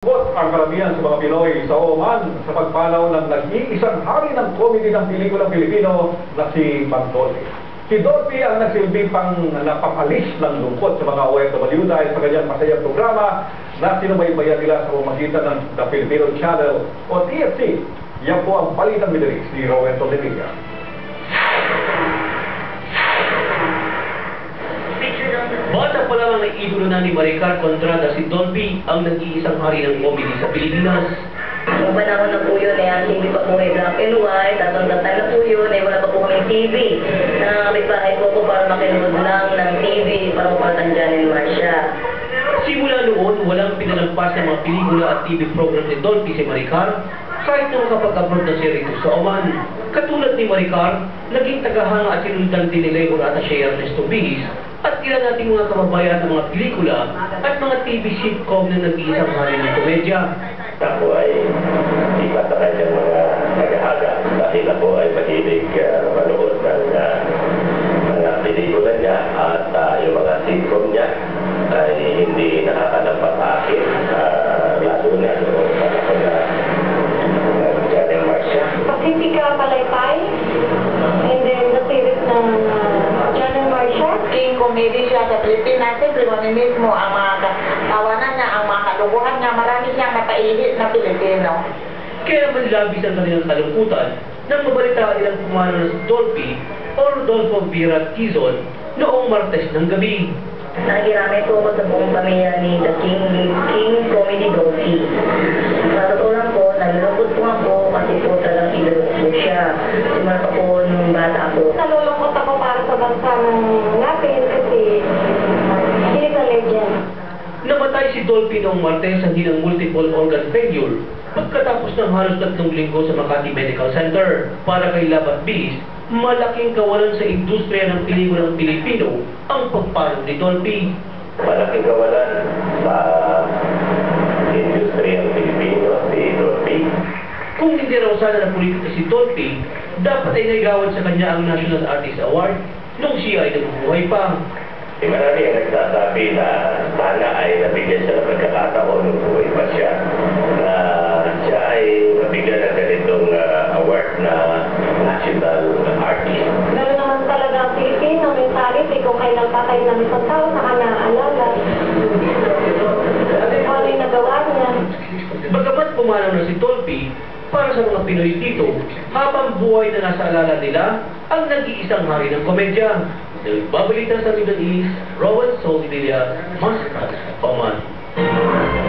Bot ang karamihan sa mga Pinoy sa Oman sa pagpanaw ng nag-iisang hari ng comedy ng pelikulang Pilipino na si Mang Dolphy. Si Dolphy ang nagsilbing pang napapalis ng lungkot sa mga OFW dahil sa kanyang masayang programa na sinubaybayan nila sa pamamagitan ng The Filipino Channel o TFC. Yan po ang balitang bilis ni Rowen Tolivilla. Bata pa lang ang idolo na ni Maricar Contrada si Dolby ang nag-iisang hari ng comedy sa Pilipinas. Nung panahon na po yun, eh, ang TV pa po ay black and white, at ang na po yun, eh, wala pa po kaming TV. Nakakabit bahay po ko para makinood lang ng TV, para mapatan dyan ni Marcia. Simula noon, walang pinalampas ng mga pelikula at TV program ni Dolby si Maricar kahit nung kapag-abroad na siya rito sa Oman. Katulad ni Maricar, naging tagahanga at sinundan din ni Labor Attaché Ernesto Bihis at ilan nating mga kababayan ng mga pelikula at mga TV sitcom na nag-iisang hari ng komedya. Ako ay iba sa kanyang mga nag-aaga dahil ako ay mahilig uh, manood ng uh, mga pelikula niya at uh, yung mga sitcom niya ay hindi nakakalampas sa akin uh, lalo na noong panahon na uh, Johnny Marcia. Pacifica Palaypay, comedy siya sa Pilipinas. Siyempre, kung mismo ang mga tawanan niya, ang mga kaluguhan niya, marami siyang napaihit na Pilipino. Kaya naman labis ang kanilang kalungkutan nang mabalitaan nilang pumano na si Dolphy o Rodolfo Vera Tizon noong Martes ng gabi. Nakikirami po ako sa buong pamilya ni The King, King Comedy Dolphy. Sa totoo lang po, nalulungkot po ako kasi po talagang idolo ko siya. Simula pa po bata ako. Nalulungkot ako para sa bansa ng natin kasi he is a legend. Namatay si Dolphy noong Martes ang hinang multiple organ failure pagkatapos ng halos tatlong linggo sa Makati Medical Center. Para kay Labat Bis, malaking kawalan sa industriya ng pelikulang Pilipino ang pagpanaw ni Dolphy. Malaking kawalan sa industriya ng Pilipino si Dolphy. Kung hindi raw sana ng politika si Dolphy, dapat ay naigawan sa kanya ang National Artist Award nung siya ay nabubuhay pa. Si marami ang nagsasabi na sana ay nabigyan siya ng pagkakataon nung buhay pa siya na siya ay mabigyan ng ganitong uh, award na national artist. Meron naman talaga ang Pilipino, mentality, kung kailan patay ng isang tao, saka naaalala. Kung ano yung nagawa niya. Bagamat pumanaw na si Dolphy, para sa mga Pinoy dito, habang buhay na nasa alala nila ang nag-iisang hari ng komedya. Nagbabalita sa Middle East, Rowan Solidilla, Muscat, Oman.